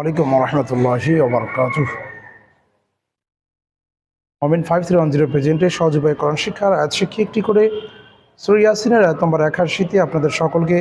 আলাইকুম রহমতুল্লাহি Momin five three one zero প্রেজেন্টের সহযোগী করণ শিক্ষার আয়াত শিক্ষা একটি করে। সুরিয়াসিনের আয়াত নম্বর একাশিতে আপনাদের সকলকে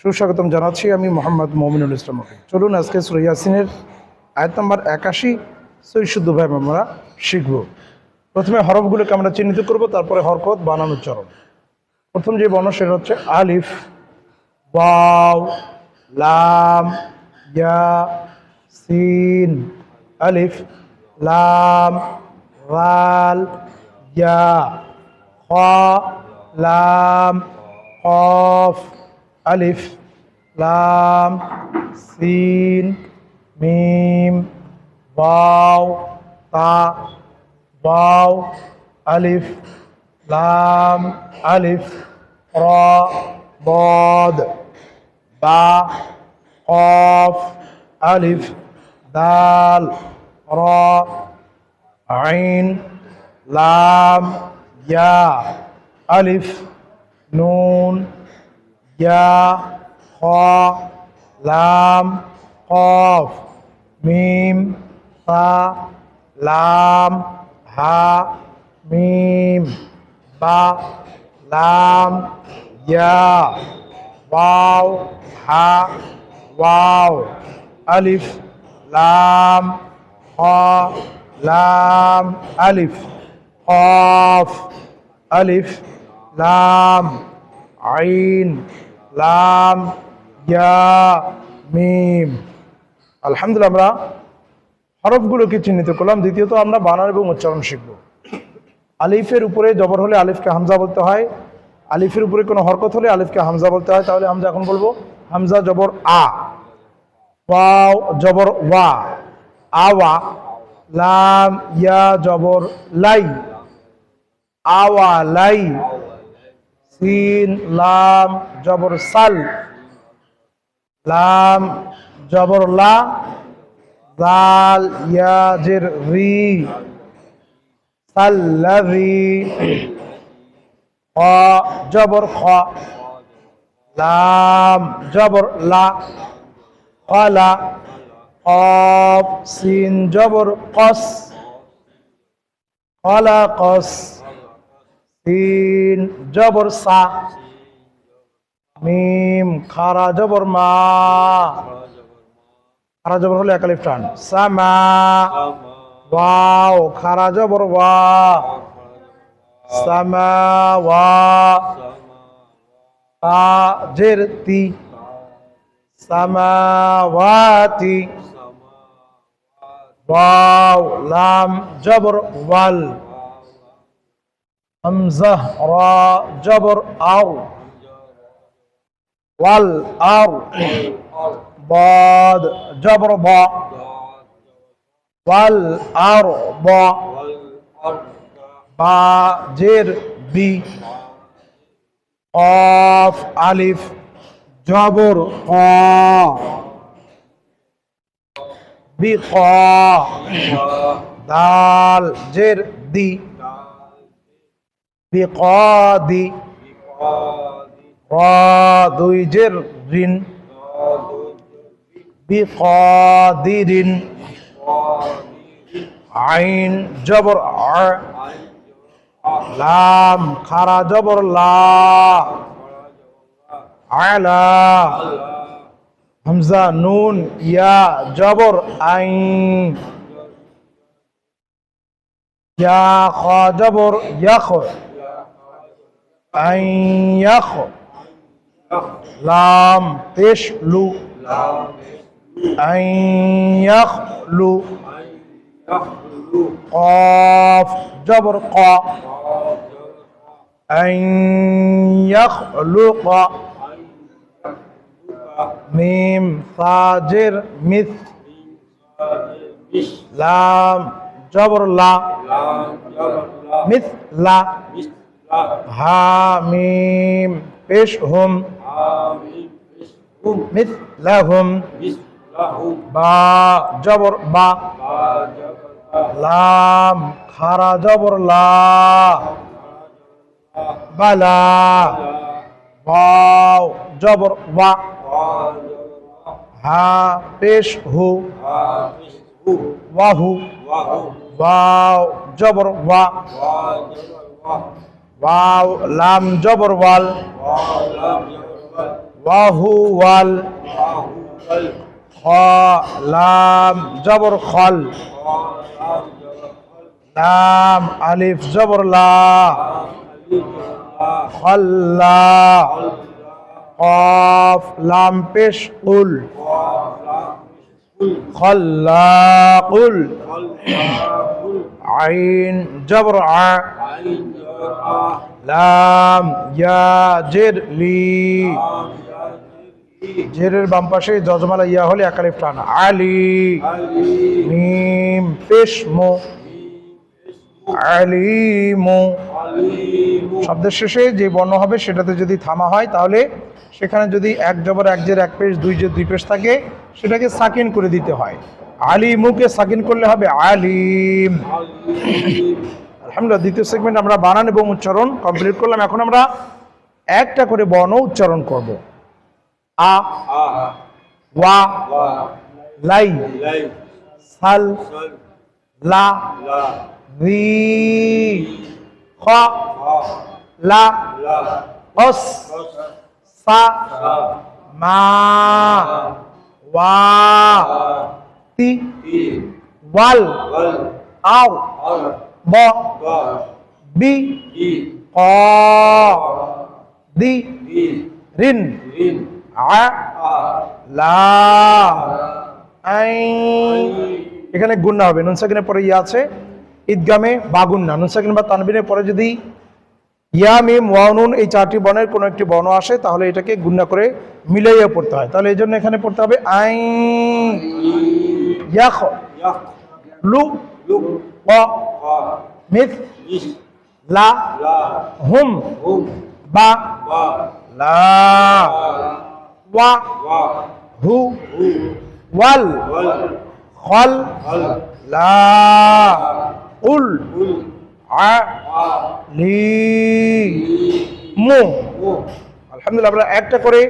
সুস্বাগতম জানাচ্ছি আমি মোহাম্মদ মমিনুল ইসলাম চলুন আজকে সুরিয়াসিনের আয়াত নম্বর একাশি সই শুদ্ধভাবে আমরা শিখব। প্রথমে হরফগুলোকে আমরা চিহ্নিত করব, তারপরে হরকত বানানোর উচ্চারণ প্রথম যে বর্ণ, সেটা হচ্ছে আলিফ, ওয়াও, লাম, ইয়া সিন আলিফ লাম রাল ইয়া খ লাম কফ আলিফ লাম সিন মিম ওয়াও তা ওয়াও আলিফ লাম আলিফ র বদ বা قاف ألف دال را عين لام يا ألف نون يا خا لام قاف ميم تا لام ها ميم با لام يا واو ها واو ألف লাম, হ, লাম, আলিফ, কফ, আলিফ, লাম, আইন, লাম, ইয়া, মিম। আলহামদুলিল্লাহ আমরা হরফগুলোকে চিহ্নিত করলাম। দ্বিতীয়ত আমরা বানান এবং উচ্চারণ শিখব। আলিফের উপরে জবর হলে আলিফকে হামজা বলতে হয়। আলিফের উপরে কোনো হরকত হলে আলিফকে হামজা বলতে হয়। তাহলে হামজা এখন বলব। হামজা, জবর, আ। ওয়াও জবর ওয়া, আওয়া, লাম, ইয়া, জবর, লাই। আওয়া, লাই, সিন, লাম, জবর, সাল। লাম, জবর, লা জাল ইয়া, জের, রি। সাল্লাযী খ, জবর, খ। লাম, জবর, লা। কলা কফ সিন জবর কস কলা কস সিন জবর সা মিম খারা জবর মা খারা জবর হলে একালিফ টান। সামা. ওয়াও। খারা, জবর, ওয়া। সামাওয়া তাজের তি। সামাওয়াতি। ওয়াও, লাম, জবর, ওয়াল। হামজা, রা, জবর, আও। ওয়াল, আও। বাদ, জবর, বা। ওয়াল, আর, বা। বা জের বি অফ, আলিফ। জবর ক বি ক দাল জের দি। বি ক দুই জের রিন বি ক দি রিন আইন জবর লাম খারা জবর লা। আলা হামজা নুন ইয়া জবর আই ইয়া খ জবর ইয়াখ আই ইয়াখ লাম পেশ লু আই ইয়াখ লু قاف جبر قا أن يخلق মিম, সাজের, মিস, লাম, জবরলা, মিস, লা, হা, মিম, পেশ, হুম, মিস লাহুম বা, জবর, বা, লাম, খারা, জবর, লা, বালা, বাও, জবর বা হা পেশ হু। ওয়াহু। ওয়াও জবর ওয়া। ওয়াও লাম জবর ওয়াল। ওয়াহু ওয়াল। লাম জবর খল। লাম আলিফ জবর লা। খল্লা। লাম পেশ উল। খল্লাকুল আইন জবর লাম ইয়া জের লি জেরের বাম পাশে জজমালা ইয়া হলে একালিফ টান আলি মিম পেশ মো আলিমু শব্দের শেষে যে বর্ণ হবে সেটাতে যদি থামা হয় তাহলে সেখানে যদি এক জবর, এক জের, এক পেশ, দুই জের, দুই পেশ থাকে, সেটাকে সাকিন করে দিতে হয়। আলিমুকে সাকিন করলে হবে আলিম। আলহামদুলিল্লাহ, দ্বিতীয় সেগমেন্ট আমরা বানান এবং উচ্চারণ কমপ্লিট করলাম। এখন আমরা একটা করে বর্ণ উচ্চারণ করব। আ, ওয়া, লাই, সাল, লা, রি, খ, লা, অস সা মা, ওয়া, তি, ওয়াল, আও, ব, বি, ক, দি, রিন, আ, লা আই এখানে গুন্না হবে। নুন সাকিনের পরে ইয়া আছে। ঈদগামে বাগুন্না নুন সাকিন বা তানবিনের পরে যদি ইয়া মিম ওয়ানুন এই চারটি বর্ণের কোনো একটি বর্ণ আসে তাহলে এটাকে গুন্না করে মিলাইয়া পড়তে হয়। তাহলে এই জন্য এখানে পড়তে হবে আই ইয়াখ। লু। ক। মিথ। লা। হুম। বা। লা। ওয়া। হু। ওয়াল। খল। লা। উল। আলহামদুলিল্লাহ আমরা একটা করে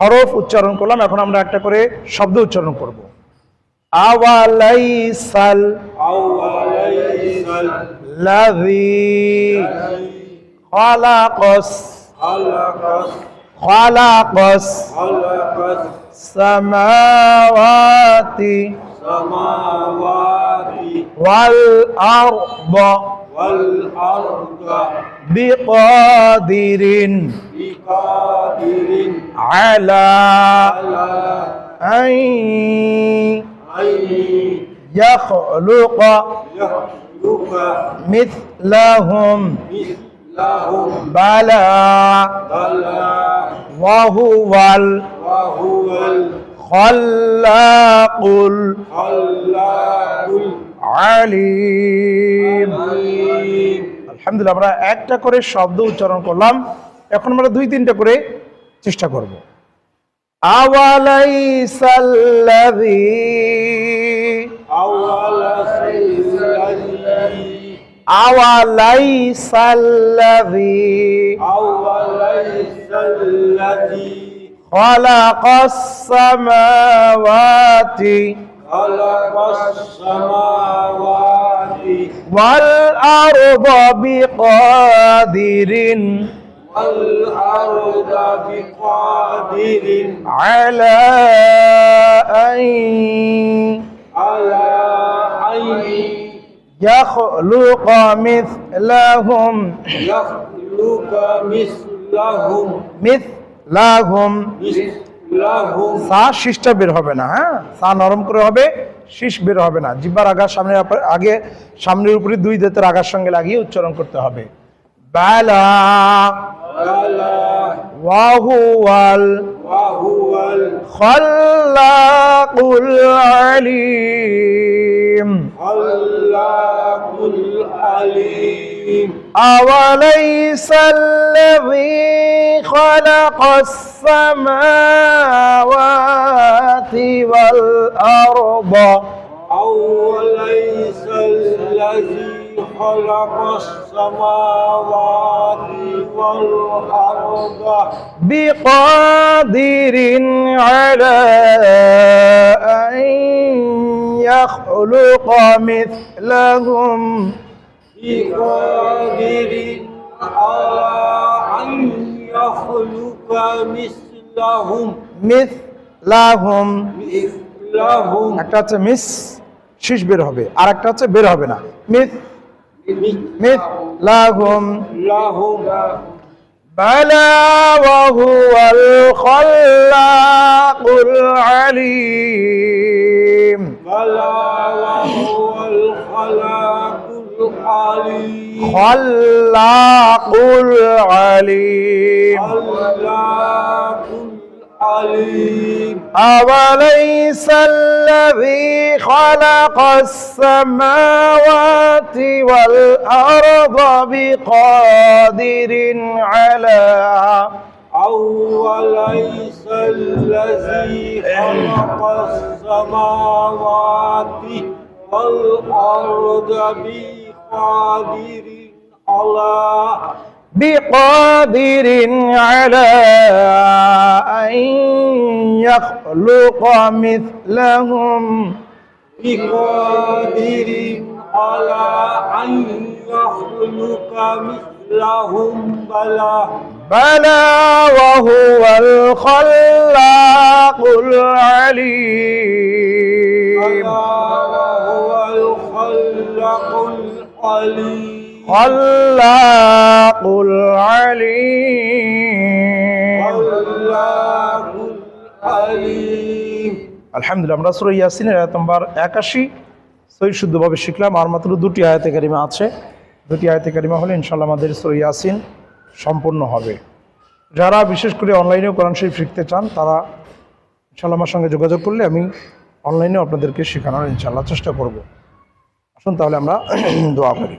হরফ উচ্চারণ করলাম এখন আমরা একটা করে শব্দ উচ্চারণ করব। আওয়ালাইসাল লাযী খালাকাস খালাকাস সামাওয়াতি ওয়াল আরদ والأرض بقادر بقادر على أن يخلق يخلق مثلهم. مثلهم. بلى وهو الخلاق الخلاق العليم العليم আলহামদুলিল্লাহ আমরা একটা করে শব্দ উচ্চারণ করলাম এখন আমরা দুই তিনটা করে চেষ্টা করব আওয়ালাইসাল্লাযী أول شيء الذي আওয়ালাইসাল্লাযী أول خلق السماوات والأرض بقادر. والأرض بقادر. على أن على أن يخلق مثلهم. يخلق مثلهم. مثلهم. مثل সা শীষটা বের হবে না হ্যাঁ? সা নরম করে হবে, শীষ বের হবে না। জিব্বার আগার সামনে আগে সামনের উপরে দুই দাঁতের আগার সঙ্গে লাগিয়ে উচ্চারণ করতে হবে। বেলা ওয়াহুয়াল খল্লাকুল আলিম। আলিম। أوليس الذي خلق السماوات والأرض؟ أوليس الذي خلق السماوات والأرض؟ بقادر على أن يخلق مثلهم. بقادر على أن يخلق مثلهم مثلهم مثلهم একটা হচ্ছে মিস শীষ বের হবে আর একটা হচ্ছে বের হবে না মিথ مثلهم لهم بلى وهو الخلاق العليم بلى وهو الخلاق العليم. خلاق العليم. خلاق العليم. أوليس الذي خلق السماوات والأرض بقادر على؟ أوليس الذي خلق السماوات والأرض بقادر على بقادر على أن يخلق مثلهم. بقادر على أن يخلق مثلهم. بلى. بلى وهو الخلاق العليم. خلاق العليم خلاق العليم আলহামদুলিল্লাহ আমরা সুরা ইয়াসিনের আয়াত নম্বর একাশি সই শুদ্ধভাবে শিখলাম আর মাত্র দুটি আয়াতে কারিমা আছে দুটি আয়াতে কারিমা হলে ইনশাল্লাহ আমাদের সুরা ইয়াসিন সম্পূর্ণ হবে যারা বিশেষ করে অনলাইনেও কোরআন শরীফ শিখতে চান তারা ইনশাল্লাহ আমার সঙ্গে যোগাযোগ করলে আমি অনলাইনেও আপনাদেরকে শেখানোর ইনশাল্লাহ চেষ্টা করব আসুন তাহলে আমরা দোয়া করি।